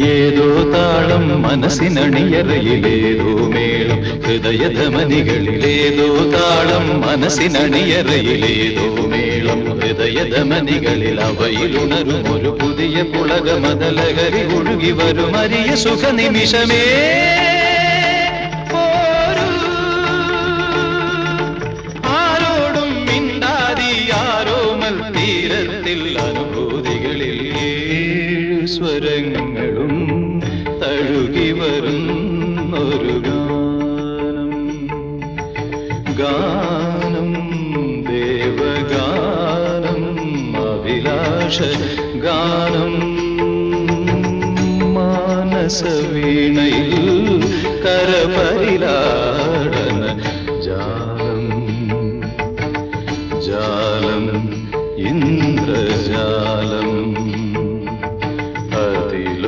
ஏதோ தாளம் மனசின் அணியறையிலேதோ மேளம் ஹிருதய தமனிகளிலேதோ தாளம் மனசின் அணியறையிலேதோ மேளம் ஹிருதய தமனிகளில் அவையில் உணரும் ஒரு புதிய புலக மதலகரி ஒழுகி வரும் அரிய சுக நிமிஷமே. தீரத்தில் அனுபூதி സ്വരങ്ങളും തഴുകി വരുന്നൊരു ഗാനം. ഗാനം ദേവഗാനം അഭിലാഷ ഗാനം. മാനസവീണയിൽ കരപരിലാടന ജാലം. ജാലം ഇന്ദ്രജ